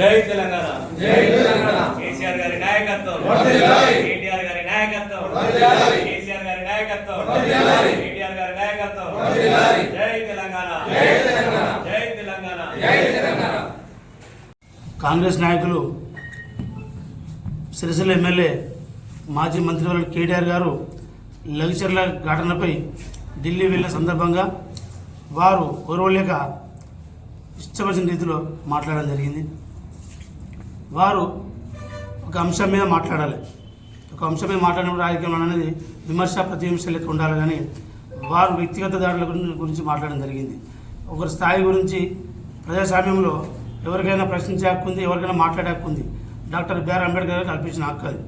జై తెలంగాణ జై తెలంగాణ. కేసీఆర్ గారి నాయకత్వం. కేటీఆర్ గారి నాయకత్వం. కేసీఆర్ గారి నాయకత్వం. కేటీఆర్ గారి నాయకత్వం. జై తెలంగాణ జై తెలంగాణ. జై తెలంగాణ జై తెలంగాణ కాంగ్రెస్ నాయకులు సిరిసిల్ల ఎమ్మెల్యే మాజీ మంత్రివర్యులు కేటీఆర్ గారు లగిచర్ల ఘటనపై ఢిల్లీ వెళ్ళిన సందర్భంగా వారు ఓర్వలేక ఇష్టపడిన రీతిలో మాట్లాడడం జరిగింది వారు ఒక అంశం మీద మాట్లాడాలి. ఒక అంశం మీద మాట్లాడినప్పుడు రాజకీయం అనేది విమర్శ ప్రతిహింస లెక్క ఉండాలి కానీ వారు వ్యక్తిగత దాడుల గురించి మాట్లాడడం జరిగింది. ఒకరి స్థాయి గురించి ప్రజాస్వామ్యంలో ఎవరికైనా ప్రశ్నించే హక్కు ఉంది ఎవరికైనా మాట్లాడే హక్కు ఉంది. డాక్టర్ బిఆర్ అంబేద్కర్ గారు కల్పించిన హక్కు అది.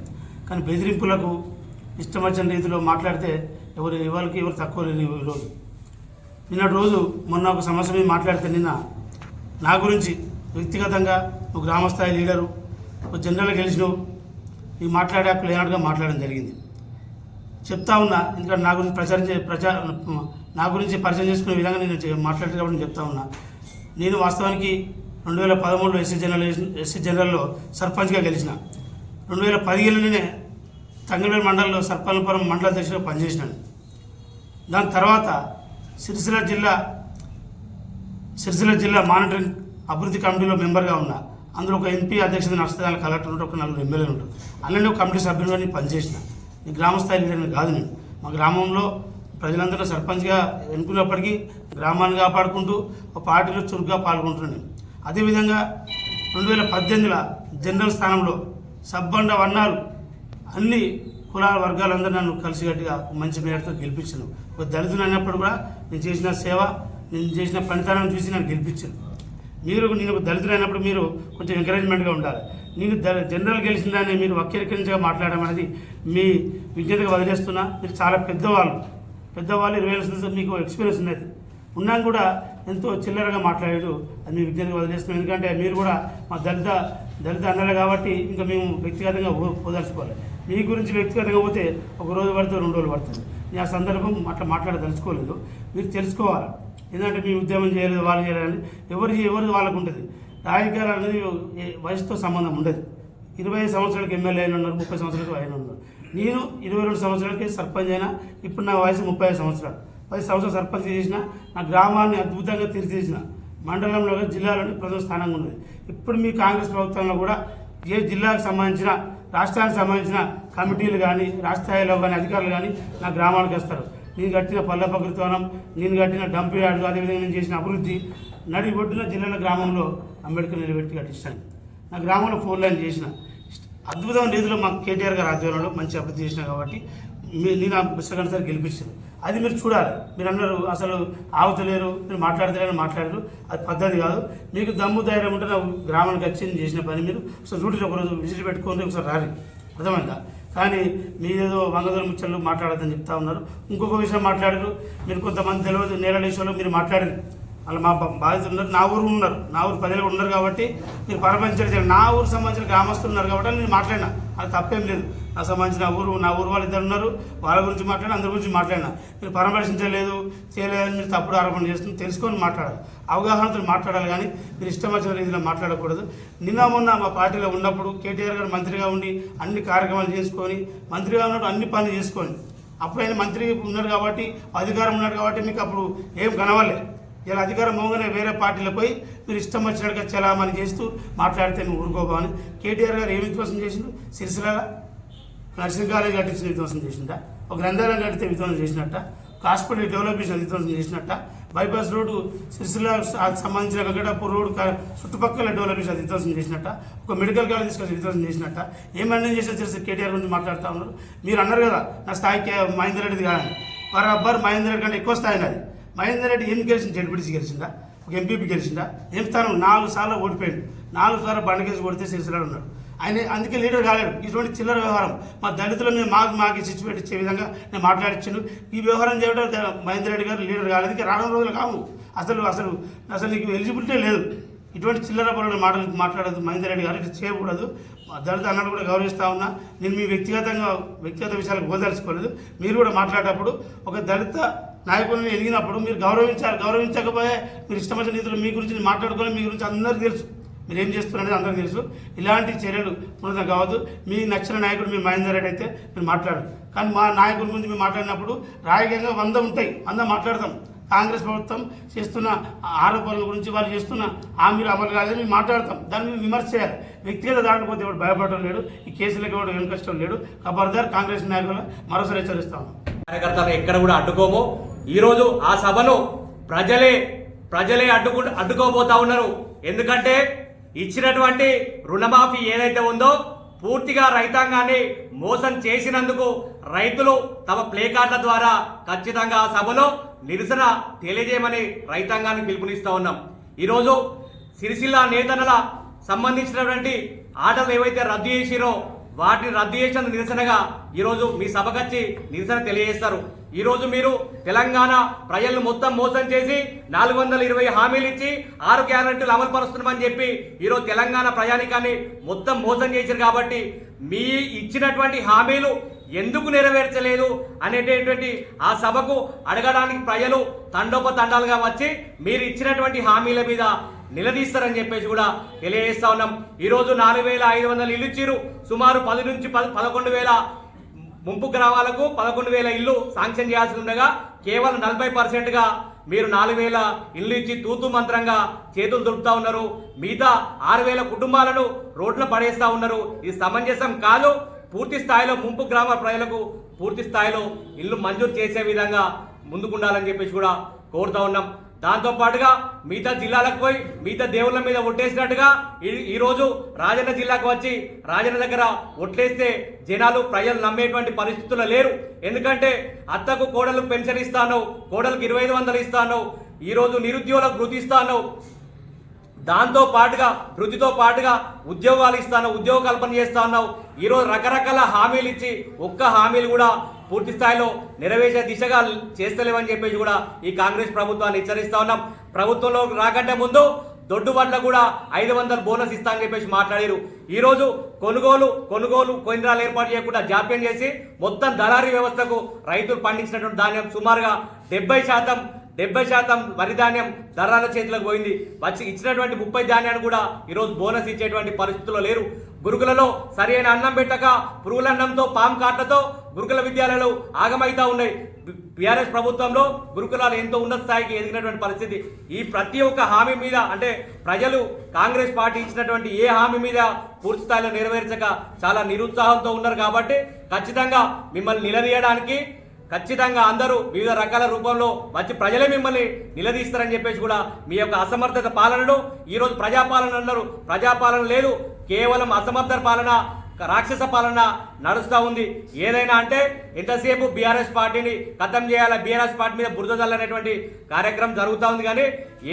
కానీ బెదిరింపులకు ఇష్టం వచ్చిన రీతిలో మాట్లాడితే ఎవరు ఎవరికి ఎవరు తక్కువ లేని ఈరోజు నిన్నటి రోజు మొన్న ఒక సమస్య మీద మాట్లాడితే నిన్న నా గురించి వ్యక్తిగతంగా నువ్వు గ్రామస్థాయి లీడరు ఒక జనరల్గా గెలిచినావు నీకు మాట్లాడే హక్కు లేనట్టుగా మాట్లాడడం జరిగింది. చెప్తా ఉన్నా ఎందుకంటే నా గురించి ప్రచారం చే ప్రచార నా గురించి పరిచయం చేసుకునే విధంగా నేను చే- మాట్లాడేది కాబట్టి నేను చెప్తా ఉన్నా. నేను వాస్తవానికి రెండు వేల పదమూడులో ఎస్సీ జనరల్ ఎస్సీ జనరల్లో సర్పంచ్గా గెలిచిన. రెండు వేల పదిహేనులోనే తంగళూరు మండలంలో సర్పంచపురం మండల అధ్యక్షుడిగా పనిచేసినాను. దాని తర్వాత సిరిసిల్ల జిల్లా సిరిసిల్ల జిల్లా మానిటరింగ్ అభివృద్ధి కమిటీలో మెంబర్గా ఉన్నా. అందులో ఒక ఎంపీ అధ్యక్షత నష్టదాల కలెక్టర్ ఉంటారు ఒక నలుగురు ఎమ్మెల్యేలు ఉంటారు. అన్నీ ఒక కమిటీ సభ్యులుగా నేను పనిచేసిన. నేను గ్రామ స్థాయి లీడర్ని కాదు నేను. మా గ్రామంలో ప్రజలందరూ సర్పంచ్గా ఎన్నుకున్నప్పటికీ గ్రామాన్ని కాపాడుకుంటూ ఒక పార్టీలో చురుగ్గా పాల్గొంటున్నాను నేను. అదేవిధంగా రెండు వేల పద్దెనిమిదిలో జనరల్ స్థానంలో సబ్బండ వన్నారు అన్ని కులాల వర్గాలందరూ నన్ను కలిసికట్టుగా మంచి మేరతో గెలిపించాను ఒక దళితులు అయినప్పుడు కూడా నేను చేసిన సేవ నేను చేసిన పనితనాన్ని చూసి నన్ను గెలిపించాను మీరు నేను ఒక దళితులు అయినప్పుడు మీరు కొంచెం ఎంకరేజ్మెంట్గా ఉండాలి. నేను ద- జనరల్ గెలిచిందని మీరు వక్రీకరించగా మాట్లాడడం అనేది మీ విజ్ఞతగా వదిలేస్తున్నా. మీరు చాలా పెద్దవాళ్ళు. పెద్దవాళ్ళు ఇరవై ఏళ్ళ మీకు ఎక్స్పీరియన్స్ ఉన్నది. ఉన్నాం కూడా ఎంతో చిల్లరగా మాట్లాడాడు అది మీ విజ్ఞతగా వదిలేస్తున్నాం. ఎందుకంటే మీరు కూడా మా దళిత దళిత అన్నారు కాబట్టి ఇంకా మేము వ్యక్తిగతంగా పోదలుచుకోవాలి ఓదార్చుకోవాలి. మీ గురించి వ్యక్తిగతంగా పోతే ఒక రోజు పడితే రెండు రోజులు పడుతుంది. నేను ఆ సందర్భం అట్లా మాట్లాడదలుచుకోలేదు. మీరు తెలుసుకోవాలి. ఏంటంటే మీ ఉద్యమం చేయలేదు వాళ్ళు చేయాలని ఎవరి ఎవరిది వాళ్ళకు ఉంటుంది రాజకీయాలు అనేది వయసుతో సంబంధం ఉండదు. ఇరవై ఐదు సంవత్సరాలకి ఎమ్మెల్యే అయిన ఉన్నారు ముప్పై సంవత్సరాలకు అయిన ఉన్నారు. నేను ఇరవై రెండు సంవత్సరాలకి సర్పంచ్ అయినా ఇప్పుడు నా వయసు ముప్పై ఐదు సంవత్సరాలు. పది సంవత్సరాలు సర్పంచ్ చేసిన నా గ్రామాన్ని అద్భుతంగా తీర్చిదిద్దిన మండలంలో జిల్లాలోని ప్రథమ స్థానంగా ఉన్నది. ఇప్పుడు మీ కాంగ్రెస్ ప్రభుత్వంలో కూడా ఏ జిల్లాకు సంబంధించిన రాష్ట్రానికి సంబంధించిన కమిటీలు కానీ రాష్ట్ర స్థాయిలో కానీ అధికారులు కానీ నా గ్రామానికి వస్తారు. నేను కట్టిన పల్లె పకృత్వనం నేను కట్టిన డంప్ యార్డు అదేవిధంగా నేను చేసిన అభివృద్ధి నడి ఒడ్డున జిల్లాల గ్రామంలో అంబేద్కర్ నిలబెట్టి కట్టిస్తాను నా గ్రామంలో ఫోర్ లైన్ చేసిన. అద్భుతమైన రీతిలో మాకు కేటీఆర్ గారు ఆధ్వర్యంలో మంచి అభివృద్ధి చేసిన కాబట్టి మీ- నేను ఆ పుస్తకాన్ని సార్ గెలిపించాను అది మీరు చూడాలి. మీరు అన్నారు అసలు ఆవుతలేరు మీరు మాట్లాడతలేరు మాట్లాడరు. అది పద్ధతి కాదు. మీకు దమ్ము ధైర్యం ఉంటే నా గ్రామానికి వచ్చి చేసిన పని మీరు. ఒకసారి డ్యూటీలో ఒకరోజు విజిట్ పెట్టుకొని ఒకసారి రాలి అర్థమైందా? కానీ మీరేదో వంగదల ముచ్చట్లు మాట్లాడద్దని చెప్తా ఉన్నారు. ఇంకొక విషయం మాట్లాడారు. మీరు కొంతమంది తెలియదు నేల విషయంలో మీరు మాట్లాడారు. వాళ్ళు మా బాధ్యత బాధితులు ఉన్నారు. నా ఊరు ఉన్నారు. నా ఊరు ప్రజలు ఉన్నారు కాబట్టి మీరు పరమర్శించారు నా ఊరు సంబంధించిన గ్రామస్తులు ఉన్నారు కాబట్టి నేను మాట్లాడినా. అది తప్పేం లేదు. నాకు సంబంధించిన ఊరు నా ఊరు వాళ్ళు ఇద్దరు ఉన్నారు. వాళ్ళ గురించి మాట్లాడి అందరి గురించి మాట్లాడినా. మీరు పరామర్శించలేదు చేయలేదని మీరు తప్పుడు ఆరోపణ చేస్తుంది తెలుసుకొని మాట్లాడాలి. అవగాహనతో మాట్లాడాలి కానీ మీరు ఇష్టం వచ్చిన రీతిలో మాట్లాడకూడదు. నిన్న మొన్న మా పార్టీలో ఉన్నప్పుడు కేటీఆర్ గారు మంత్రిగా ఉండి అన్ని కార్యక్రమాలు చేసుకొని మంత్రిగా ఉన్నప్పుడు అన్ని పనులు చేసుకొని అప్పుడు ఆయన మంత్రి ఉన్నాడు కాబట్టి అధికారం ఉన్నాడు కాబట్టి మీకు అప్పుడు ఏం కనవలే ఇలా అధికారం మోగానే వేరే పార్టీలో పోయి మీరు ఇష్టం వచ్చినట్టుగా చలామణి చేస్తూ మాట్లాడితే నువ్వు ఊరుకోబాని. కేటీఆర్ గారు ఏమి విశ్వాసం చేసిండు? సిరిసిల్ల నర్సింగ్ కాలేజ్ కట్టించిన విధ్వంసం చేసినట్ట ఒక గ్రంథాలయం కట్టితే విధ్వంసం చేసినట్ట. ఒక హాస్పిటల్ డెవలప్ చేసిన విధ్వంసం చేసినట్ట. బైపాస్ రోడ్డు సిరిసిల్ల సంబంధించిన వెంకటాపూర్ రోడ్డు చుట్టుపక్కల డెవలప్ చేసి విధ్వంసం చేసినట్ట. ఒక మెడికల్ కాలేజ్ తీసుకొచ్చి విధ్వంసం చేసినట్ట. ఏమన్నా చేసినా తెలిసి? కేటీఆర్ గురించి మాట్లాడుతూ ఉన్నారు. మీరు అన్నారు కదా నా స్థాయికి మహేందర్ రెడ్డిది కాదని. బరాబర్ మహేందర్ రెడ్డి కంటే ఎక్కువ స్థాయి నాది. మహేందర్ రెడ్డి ఏం గెలిచింది? జడ్పీటీసీ గెలిచిందా? ఒక ఎంపీపీ గెలిచిందా? ఏం స్థానం? నాలుగు సార్లు ఓడిపోయాడు. నాలుగు సార్లు బండకేసి కొడితే సిరిసిల్లాడు ఉన్నాడు. ఆయన అందుకే లీడర్ కాలేడు. ఇటువంటి చిల్లర వ్యవహారం మా దళితుల మీద మాకు మాకు చిచ్చు ఇచ్చే విధంగా నేను మాట్లాడించాను ఈ వ్యవహారం చేయడం మహేందర్ రెడ్డి గారు లీడర్ కాలేదు. ఇంకా రానున్న రోజులు కావు. అసలు అసలు అసలు నీకు ఎలిజిబిలిటీ లేదు. ఇటువంటి చిల్లర పరుల మాటలు మాట్లాడదు మహేందర్ రెడ్డి గారు ఇట్లా చేయకూడదు. మా దళిత అన్నట్టు కూడా గౌరవిస్తా ఉన్నా. నేను మీ వ్యక్తిగతంగా వ్యక్తిగత విషయాలకు ఓదలుచుకోలేదు మీరు కూడా మాట్లాడేటప్పుడు ఒక దళిత నాయకులను ఎదిగినప్పుడు మీరు గౌరవించాలి. గౌరవించకపోయే మీరు ఇష్టమైన నిధులు మీ గురించి మాట్లాడుకోవాలి మీ గురించి అందరికీ తెలుసు. మీరు ఏం చేస్తున్నారనేది అందరికీ తెలుసు. ఇలాంటి చర్యలు పునరుద్ధం కావద్దు. మీ నచ్చిన నాయకుడు మీ మహేందర్ రెడ్డి అయితే మీరు మాట్లాడరు. కానీ మా నాయకుడి ముందు మేము మాట్లాడినప్పుడు రాజకీయంగా వంద ఉంటాయి. వంద మాట్లాడతాం. కాంగ్రెస్ ప్రభుత్వం చేస్తున్న ఆరోపణల గురించి వాళ్ళు చేస్తున్న హామీలు అమలు కాదని మేము మాట్లాడతాం. దాన్ని మేము విమర్శ చేయాలి. వ్యక్తిగత దాడులు పోతే ఎవరు లేడు. ఈ కేసులకు ఎవరు వెనుకష్టం లేడు. ఖబర్దార్ కాంగ్రెస్ నాయకులు మరోసారి హెచ్చరిస్తాము కార్యకర్తలు ఎక్కడ కూడా అడ్డుకోము. ఈరోజు ఆ సభను ప్రజలే ప్రజలే అడ్డుకు అడ్డుకోబోతా ఉన్నారు. ఎందుకంటే ఇచ్చినటువంటి రుణమాఫీ ఏదైతే ఉందో పూర్తిగా రైతాంగాన్ని మోసం చేసినందుకు రైతులు తమ ప్లేకార్డుల ద్వారా ఖచ్చితంగా ఆ సభలో నిరసన తెలియజేయమని రైతాంగాన్ని పిలుపునిస్తూ ఉన్నాం. ఈరోజు సిరిసిల్ల నేతనల సంబంధించినటువంటి ఆటలు ఏవైతే రద్దు చేసిరో వాటిని రద్దు చేసిన నిరసనగా ఈరోజు మీ సభకొచ్చి నిరసన తెలియజేస్తారు. ఈరోజు మీరు తెలంగాణ ప్రజలను మొత్తం మోసం చేసి నాలుగు వందల ఇరవై హామీలు ఇచ్చి ఆరు గ్యారంటీలు అమలు పరుస్తున్నామని చెప్పి ఈరోజు తెలంగాణ ప్రజానికాన్ని మొత్తం మోసం చేశారు కాబట్టి మీ ఇచ్చినటువంటి హామీలు ఎందుకు నెరవేర్చలేదు అనేటటువంటి ఆ సభకు అడగడానికి ప్రజలు తండోపతండాలుగా వచ్చి మీరు ఇచ్చినటువంటి హామీల మీద నిలదీస్తారని చెప్పేసి కూడా తెలియజేస్తా ఉన్నాం. ఈరోజు నాలుగు వేల ఐదు వందలు ఇల్లు ఇచ్చారు. సుమారు పది నుంచి పద పదకొండు వేల ముంపు గ్రామాలకు పదకొండు వేల ఇల్లు శాంక్షన్ చేయాల్సి ఉండగా కేవలం నలభై పర్సెంట్గా మీరు నాలుగు వేల ఇల్లు ఇచ్చి తూతు మంత్రంగా చేతులు దులుపుతా ఉన్నారు. మిగతా ఆరు వేల కుటుంబాలను రోడ్ల పడేస్తూ ఉన్నారు. ఇది సమంజసం కాదు. పూర్తి స్థాయిలో ముంపు గ్రామ ప్రజలకు పూర్తి స్థాయిలో ఇల్లు మంజూరు చేసే విధంగా ముందుకుండాలని చెప్పేసి కూడా కోరుతా ఉన్నాం. దాంతో పాటుగా మిగతా జిల్లాలకు పోయి మిగతా దేవుళ్ళ మీద ఒట్టేసినట్టుగా ఈ- ఈరోజు రాజన్న జిల్లాకు వచ్చి రాజన్న దగ్గర ఒట్లేస్తే జనాలు ప్రజలు నమ్మేటువంటి పరిస్థితులు లేరు. ఎందుకంటే అత్తకు కోడలు పెన్షన్ ఇస్తాను కోడలకు ఇరవై ఐదు వందలు ఇస్తాను ఈరోజు నిరుద్యోగులకు వృద్ధి ఇస్తాను. దాంతో పాటుగా వృద్ధితో పాటుగా ఉద్యోగాలు ఇస్తాను ఉద్యోగ కల్పన చేస్తా ఉన్నావు ఈరోజు రకరకాల హామీలు ఇచ్చి ఒక్క హామీలు కూడా పూర్తి స్థాయిలో నెరవేర్చే దిశగా చేస్తలేవని చెప్పేసి కూడా ఈ కాంగ్రెస్ ప్రభుత్వాన్ని హెచ్చరిస్తా ఉన్నాం. ప్రభుత్వంలో రాకంటే ముందు దొడ్డు వడ్ల కూడా ఐదు వందల బోనస్ ఇస్తా అని చెప్పేసి మాట్లాడారు. ఈరోజు కొనుగోలు కొనుగోలు కేంద్రాలు ఏర్పాటు చేయకుండా జాప్యం చేసి మొత్తం దళారీ వ్యవస్థకు రైతులు పండించినటువంటి ధాన్యం సుమారుగా డెబ్బై శాతం డెబ్బై శాతం వరి ధాన్యం ధరల చేతులకు పోయింది. వచ్చి ఇచ్చినటువంటి ముప్పై ధాన్యాన్ని కూడా ఈరోజు బోనస్ ఇచ్చేటువంటి పరిస్థితుల్లో లేరు. గురుకులలో సరైన అన్నం పెట్టక పురుగుల అన్నంతో పాము కాట్లతో గురుకుల విద్యాలయాలు ఆగమైతా ఉన్నాయి. బీఆర్ఎస్ ప్రభుత్వంలో గురుకులాలు ఎంతో ఉన్నత స్థాయికి ఎదిగినటువంటి పరిస్థితి. ఈ ప్రతి ఒక్క హామీ మీద అంటే ప్రజలు కాంగ్రెస్ పార్టీ ఇచ్చినటువంటి ఏ హామీ మీద పూర్తి స్థాయిలో నెరవేర్చక చాలా నిరుత్సాహంతో ఉన్నారు కాబట్టి ఖచ్చితంగా మిమ్మల్ని నిలదీయడానికి ఖచ్చితంగా అందరూ వివిధ రకాల రూపంలో వచ్చి ప్రజలే మిమ్మల్ని నిలదీస్తారని చెప్పేసి కూడా మీ యొక్క అసమర్థత పాలనను ఈరోజు ప్రజాపాలన అన్నారు. ప్రజాపాలన లేదు కేవలం అసమర్థ పాలన రాక్షస పాలన నడుస్తూ ఉంది. ఏదైనా అంటే ఎంతసేపు బీఆర్ఎస్ పార్టీని ఖతం చేయాల? బీఆర్ఎస్ పార్టీ మీద బురద చల్లనేటువంటి కార్యక్రమం జరుగుతూ ఉంది కానీ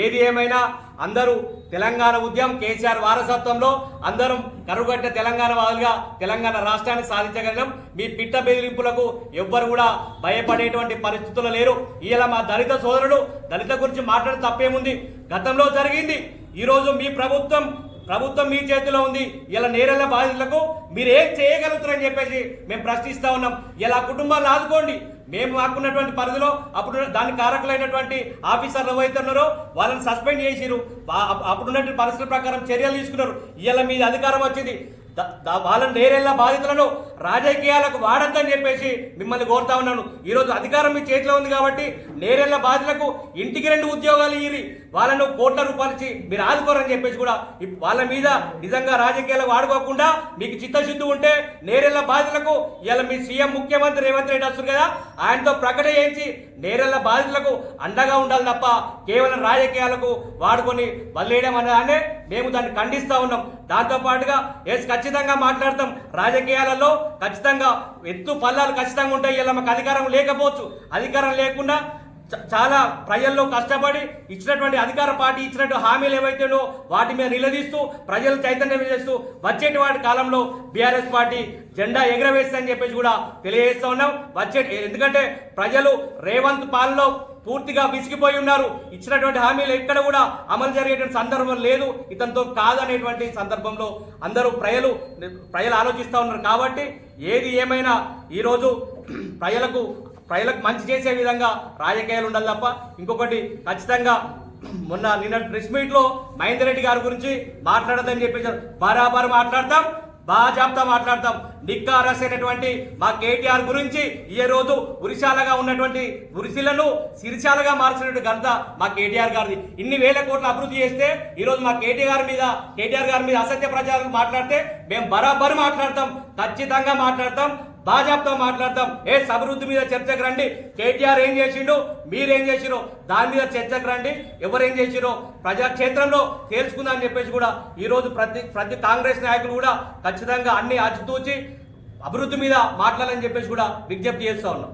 ఏది ఏమైనా అందరూ తెలంగాణ ఉద్యమం కేసీఆర్ వారసత్వంలో అందరం కరుగట్ట తెలంగాణ వాళ్ళుగా తెలంగాణ రాష్ట్రాన్ని సాధించగలం మీ పిట్ట బెదిరింపులకు ఎవ్వరు కూడా భయపడేటువంటి పరిస్థితులు లేరు. ఇలా మా దళిత సోదరుడు దళిత గురించి మాట్లాడే తప్పేముంది? గతంలో జరిగింది. ఈరోజు మీ ప్రభుత్వం ప్రభుత్వం మీ చేతిలో ఉంది. ఇలా నేరెళ్ళ బాధితులకు మీరు ఏం చేయగలుగుతారని చెప్పేసి మేము ప్రశ్నిస్తా ఉన్నాం. ఇలా కుటుంబాలను ఆదుకోండి. మేము మాకున్నటువంటి పరిధిలో అప్పుడు దాని కారకులైనటువంటి ఆఫీసర్లు ఎవరైతే ఉన్నారో వాళ్ళని సస్పెండ్ చేసిరు అప్పుడున్నటువంటి పరిస్థితుల ప్రకారం చర్యలు తీసుకున్నారు. ఇలా మీద అధికారం వచ్చింది. వాళ్ళని నేరెళ్ళ బాధితులను రాజకీయాలకు వాడద్దని చెప్పేసి మిమ్మల్ని కోరుతా ఉన్నాను. ఈరోజు అధికారం మీ చేతిలో ఉంది కాబట్టి నేరెళ్ళ బాధితులకు ఇంటికి రెండు ఉద్యోగాలు ఇరి వాళ్ళను కోట్ల రూపాయలు ఇచ్చి మీరు ఆదుకోరని చెప్పేసి కూడా వాళ్ళ మీద నిజంగా రాజకీయాలకు వాడుకోకుండా మీకు చిత్తశుద్ధి ఉంటే నేరెళ్ళ బాధితులకు ఇలా మీ సీఎం ముఖ్యమంత్రి రేవంత్ రెడ్డి వస్తుంది కదా ఆయనతో ప్రకటన చేయించి నేరెళ్ళ బాధితులకు అండగా ఉండాలి తప్ప కేవలం రాజకీయాలకు వాడుకొని వదిలేయడం అనేదాన్ని మేము దాన్ని ఖండిస్తూ ఉన్నాం. దాంతోపాటుగా ఎస్ ఖచ్చితంగా మాట్లాడతాం. రాజకీయాలలో ఖచ్చితంగా ఎత్తు పల్లాలు ఖచ్చితంగా ఉంటాయి. ఇలా మాకు అధికారం లేకపోవచ్చు. అధికారం లేకుండా చాలా ప్రజల్లో కష్టపడి ఇచ్చినటువంటి అధికార పార్టీ ఇచ్చినటువంటి హామీలు ఏవైతేనో వాటి మీద నిలదీస్తూ ప్రజలు చైతన్యం చేస్తూ వచ్చేటువంటి కాలంలో బీఆర్ఎస్ పార్టీ జెండా ఎగరవేస్తుందని చెప్పేసి కూడా తెలియజేస్తూ ఉన్నాం. వచ్చే ఎందుకంటే ప్రజలు రేవంత్ పాలనలో పూర్తిగా విసిగిపోయి ఉన్నారు. ఇచ్చినటువంటి హామీలు ఎక్కడ కూడా అమలు జరిగేటువంటి సందర్భం లేదు. ఇతనితో కాదనేటువంటి సందర్భంలో అందరూ ప్రజలు ప్రజలు ఆలోచిస్తూ ఉన్నారు. కాబట్టి ఏది ఏమైనా ఈరోజు ప్రజలకు ప్రజలకు మంచి చేసే విధంగా రాజకీయాలు ఉండాలి తప్ప ఇంకొకటి ఖచ్చితంగా మొన్న నిన్న ప్రెస్ మీట్లో మహేందర్ రెడ్డి గారి గురించి మాట్లాడదని చెప్పేసి బరాబర్ మాట్లాడతాం బాజాబ్తా మాట్లాడతాం. నిక్కారస్ అయినటువంటి మా కేటీఆర్ గురించి ఏ రోజు ఉరిశాలగా ఉన్నటువంటి ఉరిశిలను సిరిశాలగా మార్చినటువంటి ఘనత మా కేటీఆర్ గారిది. ఇన్ని వేల కోట్ల అభివృద్ధి చేస్తే ఈరోజు మా కేటీఆర్ మీద కేటీఆర్ గారి మీద అసత్య ప్రచారం మాట్లాడితే మేము బరాబర్ మాట్లాడతాం ఖచ్చితంగా మాట్లాడతాం. బాజాబ్తో మాట్లాడతాం. ఏ అభివృద్ధి మీద చర్చకు రండి. కేటీఆర్ ఏం చేసిండు? మీరేం చేసిరో దాని మీద చర్చకు రండి. ఎవరేం చేసిరో ప్రజాక్షేత్రంలో తేల్చుకుందా అని చెప్పేసి కూడా ఈరోజు ప్రతి ప్రతి కాంగ్రెస్ నాయకులు కూడా ఖచ్చితంగా అన్ని అచ్చుతూచి అభివృద్ధి మీద మాట్లాడాలని చెప్పేసి కూడా విజ్ఞప్తి చేస్తూ ఉన్నాం.